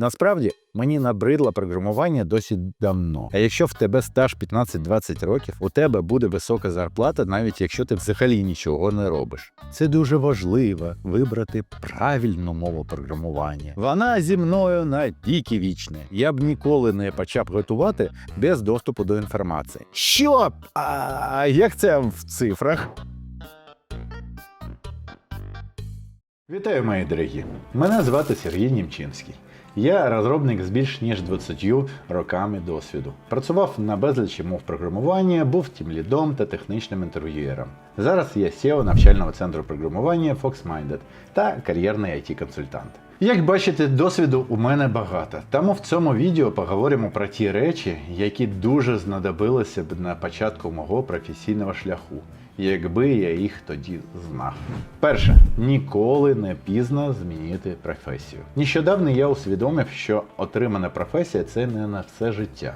Насправді мені набридло програмування досить давно. А якщо в тебе стаж 15-20 років, у тебе буде висока зарплата, навіть якщо ти взагалі нічого не робиш. Це дуже важливо вибрати правильну мову програмування. Вона зі мною на віки вічне. Я б ніколи не почав готувати без доступу до інформації. Що? А як це в цифрах? Вітаю, мої дорогі! Мене звати Сергій Німчинський. Я розробник з більш ніж 20 роками досвіду. Працював на безлічі мов програмування, був тімлідом та технічним інтерв'юєром. Зараз я SEO навчального центру програмування FoxMinded та кар'єрний IT-консультант. Як бачите, досвіду у мене багато, тому в цьому відео поговоримо про ті речі, які дуже знадобилися б на початку мого професійного шляху якби я їх тоді знав. Перше, ніколи не пізно змінити професію. Нещодавно я усвідомив, що отримана професія це не на все життя.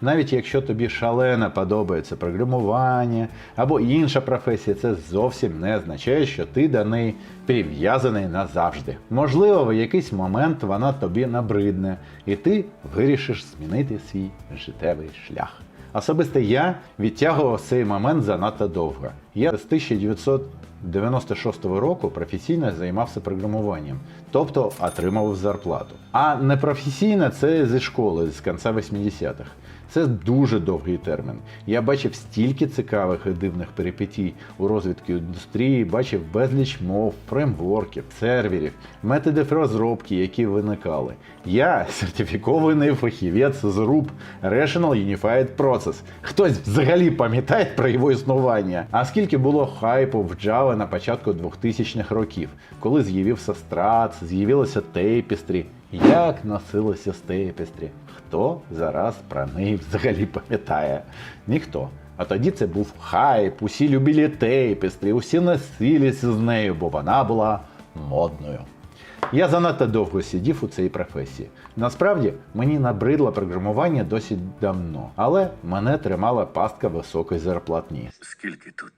Навіть якщо тобі шалено подобається програмування або інша професія, це зовсім не означає, що ти до неї прив'язаний назавжди. Можливо, в якийсь момент вона тобі набридне, і ти вирішиш змінити свій життєвий шлях. Особисто я відтягував цей момент занадто довго. Я з 1996 року професійно займався програмуванням, тобто отримував зарплату. А непрофесійно це зі школи з кінця 80-х. Це дуже довгий термін. Я бачив стільки цікавих і дивних перипетій у розвитку індустрії, бачив безліч мов, фреймворків, серверів, методів розробки, які виникали. Я сертифікований фахівець з RUP Rational Unified Process. Хтось взагалі пам'ятає про його існування. А скільки було хайпу в Java на початку 2000-х років, коли з'явився Struts, з'явилося Tapestry, як носилося з Tapestry? Хто зараз про неї взагалі пам'ятає? Ніхто. А тоді це був хайп, усі любили Tapestry, усі носилися з нею, бо вона була модною. Я занадто довго сидів у цій професії. Насправді мені набридло програмування досить давно, але мене тримала пастка високої зарплатні. Скільки тут?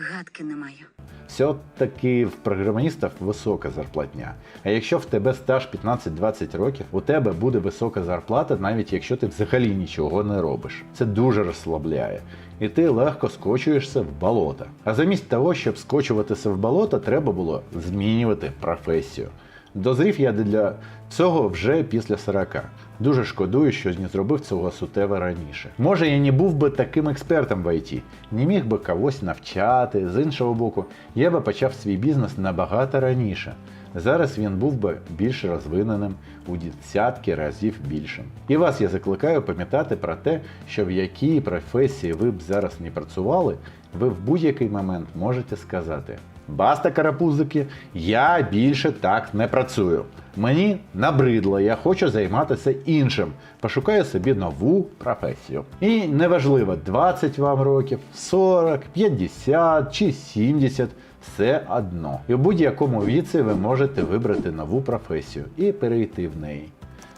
Гадки не маю. Все-таки в програмістів висока зарплатня. А якщо в тебе стаж 15-20 років, у тебе буде висока зарплата, навіть якщо ти взагалі нічого не робиш. Це дуже розслабляє. І ти легко скочуєшся в болото. А замість того, щоб скочуватися в болото, треба було змінювати професію. Дозрів я для цього вже після 40. Дуже шкодую, що не зробив цього суттєво раніше. Може, я не був би таким експертом в ІТ, не міг би когось навчати. З іншого боку, я би почав свій бізнес набагато раніше. Зараз він був би більш розвиненим у десятки разів більшим. І вас я закликаю пам'ятати про те, що в якій професії ви б зараз не працювали, ви в будь-який момент можете сказати: Баста карапузики, я більше так не працюю. Мені набридло, я хочу займатися іншим. Пошукаю собі нову професію. І неважливо, 20 вам років, 40, 50 чи 70. Все одно. І в будь-якому віці ви можете вибрати нову професію і перейти в неї.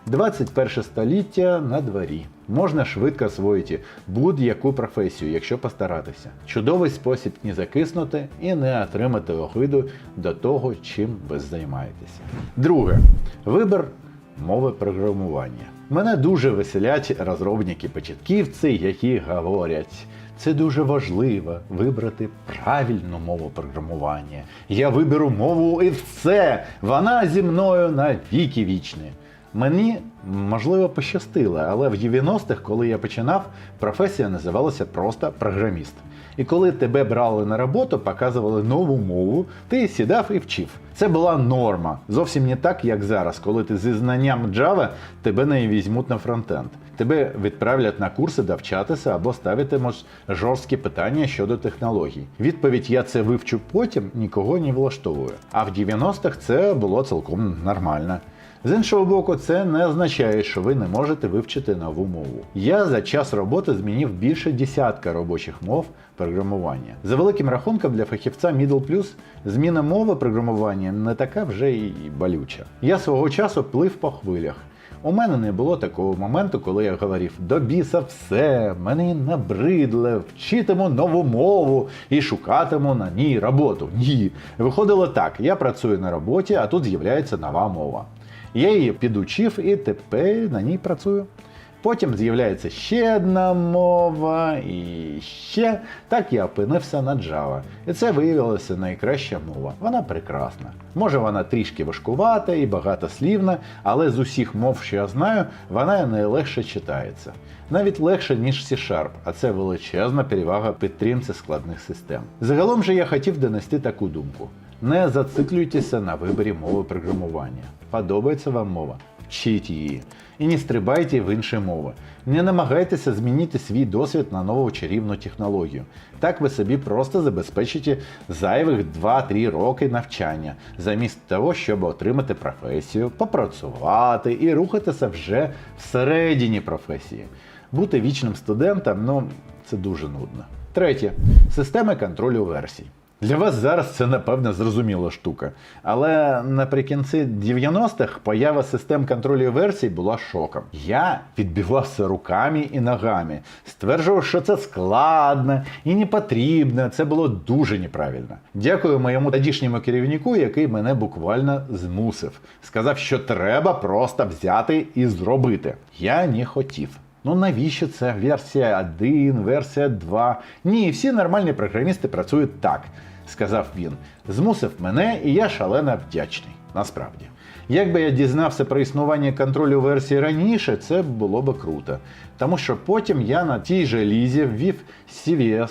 21 століття на дворі. Можна швидко освоїти будь-яку професію, якщо постаратися. Чудовий спосіб не закиснути і не отримати огиду до того, чим ви займаєтеся. Друге. Вибір мови програмування. Мене дуже веселять розробники-початківці, які говорять. Це дуже важливо вибрати правильну мову програмування. Я виберу мову і все. Вона зі мною на віки вічні. Мені можливо пощастило, але в 90-х, коли я починав, професія називалася просто програміст. І коли тебе брали на роботу, показували нову мову, ти сідав і вчив. Це була норма. Зовсім не так, як зараз, коли ти зі знанням Java тебе не візьмуть на фронтенд. Тебе відправлять на курси довчатися або ставитимуть жорсткі питання щодо технологій. Відповідь я це вивчу потім нікого не влаштовує. А в 90-х це було цілком нормально. З іншого боку, це не означає, що ви не можете вивчити нову мову. Я за час роботи змінив більше десятка робочих мов програмування. За великим рахунком для фахівця Middle Plus зміна мови програмування не така вже і болюча. Я свого часу плив по хвилях. У мене не було такого моменту, коли я говорив: до біса все, мені набридле, вчитиму нову мову і шукатиму на ній роботу. Ні. Виходило так: я працюю на роботі, а тут з'являється нова мова. Я її підучив і тепер на ній працюю. Потім з'являється ще одна мова і ще. Так я опинився на Java. І це виявилася найкраща мова. Вона прекрасна. Може вона трішки важкувата і багатослівна, але з усіх мов, що я знаю, вона найлегше читається. Навіть легше, ніж C-Sharp, а це величезна перевага підтримці складних систем. Загалом же я хотів донести таку думку. Не зациклюйтеся на виборі мови програмування. Подобається вам мова? Вчіть її. І не стрибайте в інші мови. Не намагайтеся змінити свій досвід на нову чарівну технологію. Так ви собі просто забезпечите зайвих 2-3 роки навчання, замість того, щоб отримати професію, попрацювати і рухатися вже всередині професії. Бути вічним студентом, ну, це дуже нудно. Третє системи контролю версій. Для вас зараз це напевне зрозуміла штука. Але наприкінці 90-х поява систем контролю версій була шоком. Я відбивався руками і ногами, стверджував, що це складно і не потрібно. Це було дуже неправильно. Дякую моєму тодішньому керівнику, який мене буквально змусив. Сказав, що треба просто взяти і зробити. Я не хотів. Ну навіщо це версія 1, версія 2? Ні, всі нормальні програмісти працюють так, сказав він. Змусив мене, і я шалено вдячний. Насправді. Якби я дізнався про існування контролю версії раніше, це було би круто. Тому що потім я на тій же лізі ввів CVS,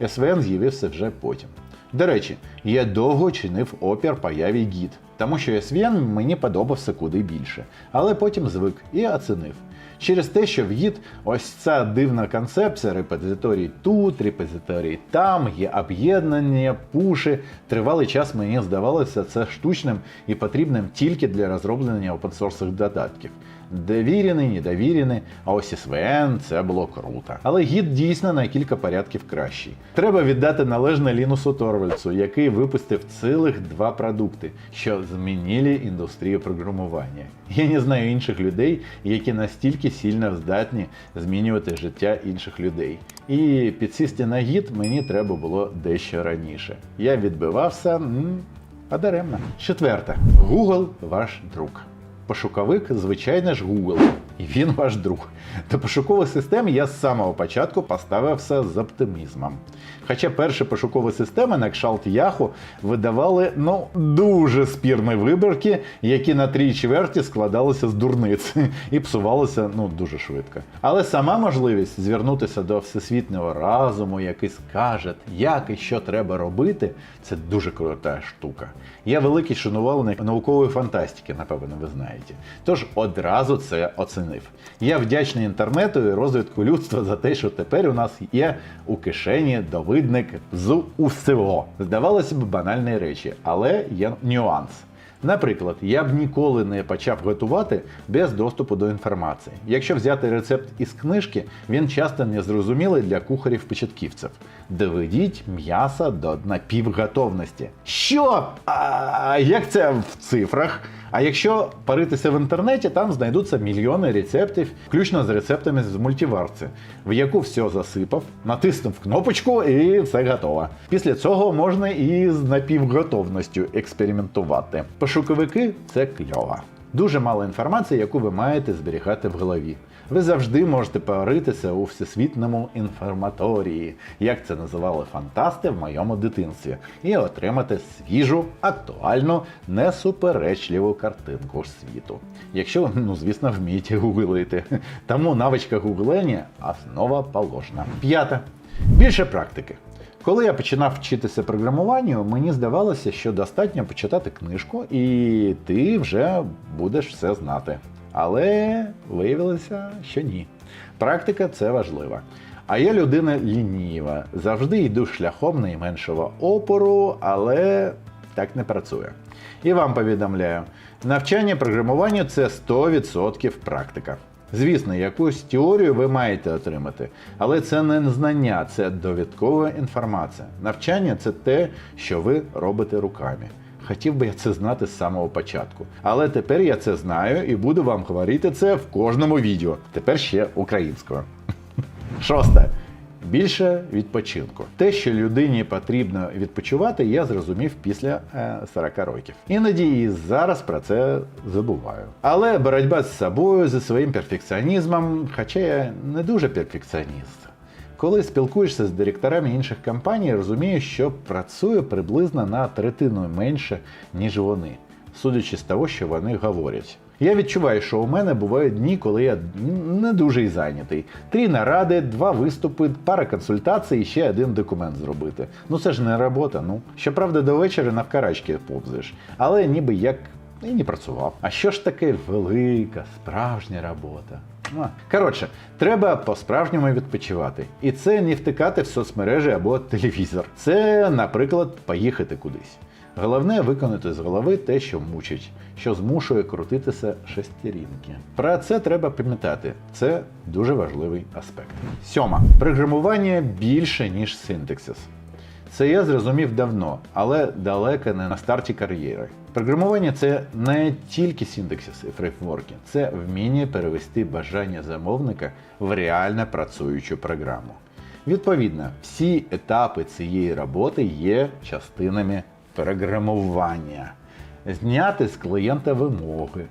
SVN з'явився вже потім. До речі, я довго чинив опір появі гід, тому що SVN мені подобався куди більше, але потім звик і оцінив. Через те, що в гід ось ця дивна концепція репозиторій тут, репозиторій там, є об'єднання, пуші. Тривалий час мені здавалося це штучним і потрібним тільки для розроблення опенсорсних додатків. Довірений, недовірений, а ось SVN це було круто. Але гід дійсно на кілька порядків кращий. Треба віддати належне Лінусу Торвальцу, який випустив цілих два продукти, що змінили індустрію програмування. Я не знаю інших людей, які настільки сильно здатні змінювати життя інших людей. І підсісти на гід мені треба було дещо раніше. Я відбивався а даремно. Четверте. Google ваш друг. Пошуковик, звичайно ж, Google. І він ваш друг. До пошукових систем я з самого початку поставився з оптимізмом. Хоча перші пошукові системи на кшалт Yahoo видавали ну, дуже спірні вибірки, які на три чверті складалися з дурниць і псувалися ну, дуже швидко. Але сама можливість звернутися до всесвітнього разуму, який скаже, як і що треба робити, це дуже крута штука. Я великий шанувальник наукової фантастики, напевно, ви знаєте. Тож одразу це оцінив. Я вдячний інтернету і розвитку людства за те, що тепер у нас є у кишені довидник з усього. Здавалося б, банальні речі, але є нюанс. Наприклад, я б ніколи не почав готувати без доступу до інформації. Якщо взяти рецепт із книжки, він часто незрозумілий для кухарів-початківців. Доведіть м'ясо до напівготовності. Що? А як це в цифрах? А якщо паритися в інтернеті, там знайдуться мільйони рецептів, включно з рецептами з мультиварці, в яку все засипав, натиснув кнопочку і все готово. Після цього можна і з напівготовністю експериментувати. Пошуковики це кльово. Дуже мало інформації, яку ви маєте зберігати в голові. Ви завжди можете поритися у всесвітньому інформаторії, як це називали фантасти в моєму дитинстві, і отримати свіжу, актуальну, несуперечливу картинку світу. Якщо, ну звісно, вмієте гуглити. Тому навичка гуглення основа положена. П'яте. Більше практики. Коли я починав вчитися програмуванню, мені здавалося, що достатньо почитати книжку, і ти вже будеш все знати. Але виявилося, що ні. Практика це важливо. А я людина лініва, завжди йду шляхом найменшого опору, але так не працює. І вам повідомляю, навчання програмуванню це 100% практика. Звісно, якусь теорію ви маєте отримати, але це не знання, це довідкова інформація. Навчання це те, що ви робите руками. Хотів би я це знати з самого початку. Але тепер я це знаю і буду вам говорити це в кожному відео. Тепер ще українською. Шосте. Більше відпочинку. Те, що людині потрібно відпочивати, я зрозумів після е, 40 років. Іноді і зараз про це забуваю. Але боротьба з собою, зі своїм перфекціонізмом, хоча я не дуже перфекціоніст. Коли спілкуєшся з директорами інших компаній, розумієш, що працюю приблизно на третину менше, ніж вони, судячи з того, що вони говорять. Я відчуваю, що у мене бувають дні, коли я не дуже і зайнятий. Три наради, два виступи, пара консультацій і ще один документ зробити. Ну це ж не робота. Ну щоправда, до вечора навкарачки повзаєш, але ніби як і не працював. А що ж таке велика, справжня робота? Коротше, треба по-справжньому відпочивати. І це не втикати в соцмережі або телевізор. Це, наприклад, поїхати кудись. Головне виконати з голови те, що мучить, що змушує крутитися шестерінки. Про це треба пам'ятати. Це дуже важливий аспект. Сьома. Програмування більше, ніж синтаксис. Це я зрозумів давно, але далеко не на старті кар'єри. Програмування це не тільки синтаксис і фреймворки, це вміння перевести бажання замовника в реально працюючу програму. Відповідно, всі етапи цієї роботи є частинами програмування. Зняти з клієнта вимоги,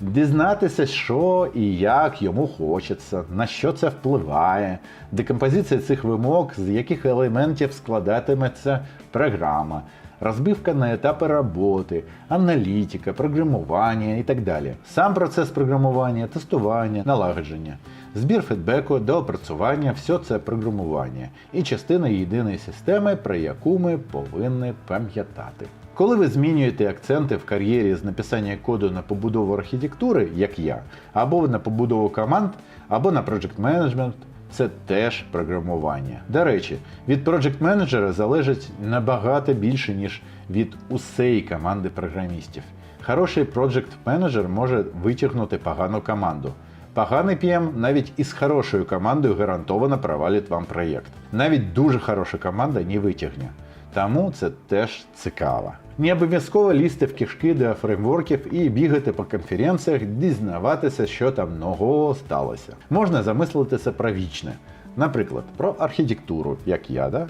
дізнатися, що і як йому хочеться, на що це впливає, декомпозиція цих вимог, з яких елементів складатиметься програма, розбивка на етапи роботи, аналітика, програмування і так далі. Сам процес програмування, тестування, налагодження, збір фідбеку, доопрацювання все це програмування і частина єдиної системи, про яку ми повинні пам'ятати. Коли ви змінюєте акценти в кар'єрі з написання коду на побудову архітектури, як я, або на побудову команд, або на project management, це теж програмування. До речі, від project менеджера залежить набагато більше, ніж від усієї команди програмістів. Хороший project менеджер може витягнути погану команду. Поганий PM навіть із хорошою командою гарантовано провалить вам проєкт. Навіть дуже хороша команда не витягне. Тому це теж цікаво. Не обов'язково лізти в кишки до фреймворків і бігати по конференціях, дізнаватися, що там нового сталося. Можна замислитися про вічне, наприклад, про архітектуру, як я, да?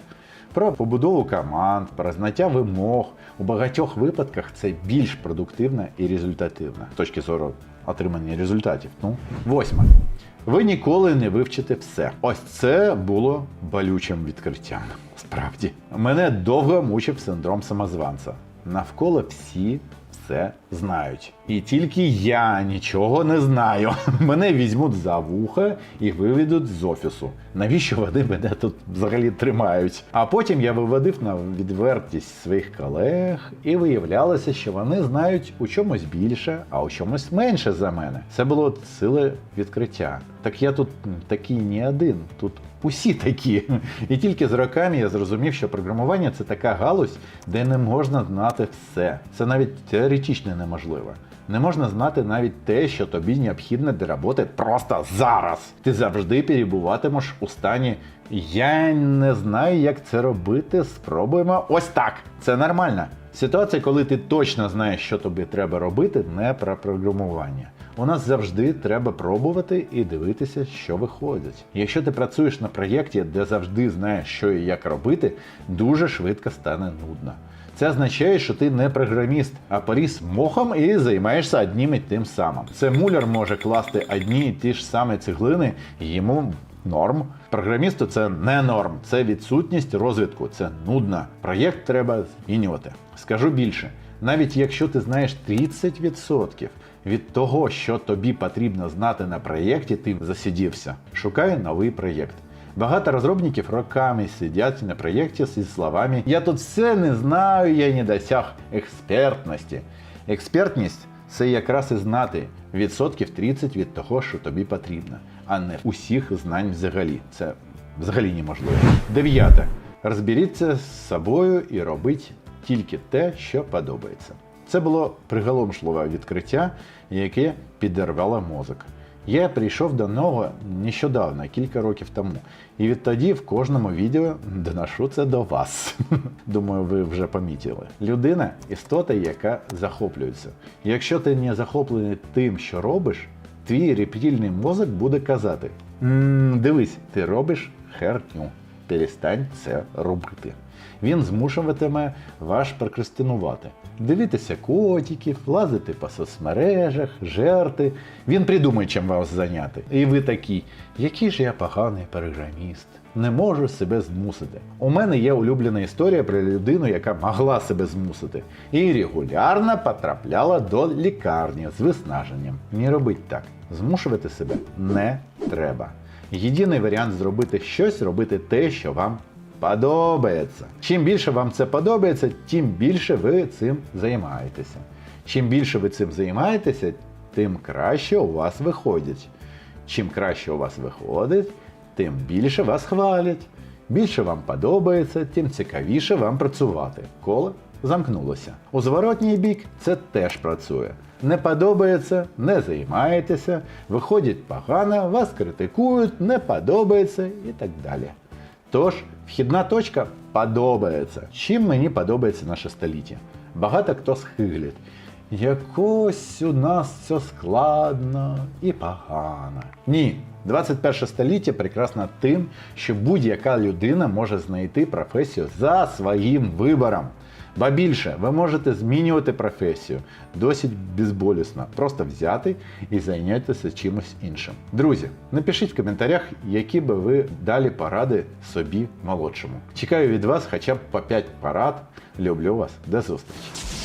про побудову команд, про знаття вимог. У багатьох випадках це більш продуктивно і результативно з точки зору отримання результатів. Ну, восьме. Ви ніколи не вивчите все. Ось це було болючим відкриттям. Справді, мене довго мучив синдром самозванця. Навколо всі все знають. І тільки я нічого не знаю. Мене візьмуть за вуха і виведуть з офісу. Навіщо вони мене тут взагалі тримають? А потім я виводив на відвертість своїх колег, і виявлялося, що вони знають у чомусь більше, а у чомусь менше за мене. Це було силе відкриття. Так я тут такий не один, тут усі такі. І тільки з роками я зрозумів, що програмування це така галузь, де не можна знати все. Це навіть теоретично неможливо. Не можна знати навіть те, що тобі необхідно для роботи просто зараз. Ти завжди перебуватимеш у стані Я не знаю, як це робити. Спробуємо ось так. Це нормально. Ситуація, коли ти точно знаєш, що тобі треба робити, не про програмування. У нас завжди треба пробувати і дивитися, що виходить. Якщо ти працюєш на проєкті, де завжди знаєш, що і як робити, дуже швидко стане нудно. Це означає, що ти не програміст, а поріс мохом і займаєшся одним і тим самим. Це муляр може класти одні і ті ж самі цеглини, йому норм. Програмісту це не норм, це відсутність розвитку, це нудно. Проєкт треба змінювати. Скажу більше, навіть якщо ти знаєш 30% від того, що тобі потрібно знати на проєкті, ти засидівся. Шукай новий проєкт. Багато розробників роками сидять на проєкті зі словами Я тут все не знаю, я не досяг експертності. Експертність це якраз і знати відсотків 30 від того, що тобі потрібно, а не усіх знань взагалі. Це взагалі неможливо. Дев'яте. Розберіться з собою і робіть тільки те, що подобається. Це було приголомшливе відкриття, яке підірвало мозок. Я прийшов до нього нещодавно, кілька років тому. І відтоді в кожному відео доношу це до вас. Думаю, ви вже помітили. Людина істота, яка захоплюється. Якщо ти не захоплений тим, що робиш, твій рептильний мозок буде казати: «М, дивись, ти робиш херню. перестань це робити. Він змушуватиме вас прокрастинувати. Дивитися котиків, лазити по соцмережах, жерти. Він придумає, чим вас зайняти. І ви такі, який ж я поганий програміст. Не можу себе змусити. У мене є улюблена історія про людину, яка могла себе змусити, і регулярно потрапляла до лікарні з виснаженням. Не робіть так. Змушувати себе не треба. Єдиний варіант зробити щось, робити те, що вам подобається. Чим більше вам це подобається, тим більше ви цим займаєтеся. Чим більше ви цим займаєтеся, тим краще у вас виходить. Чим краще у вас виходить, тим більше вас хвалять. Більше вам подобається, тим цікавіше вам працювати. Коло замкнулося. У зворотній бік це теж працює. Не подобається, не займаєтеся, виходить погано, вас критикують, не подобається і так далі. Тож, вхідна точка подобається. Чим мені подобається наше століття? Багато хто схиглить. Якось у нас все складно і погано. Ні, 21 століття прекрасно тим, що будь-яка людина може знайти професію за своїм вибором. Ба більше, ви можете змінювати професію досить безболісно, просто взяти і зайнятися чимось іншим. Друзі, напишіть в коментарях, які би ви далі поради собі молодшому. Чекаю від вас хоча б по 5 порад. Люблю вас. До зустрічі!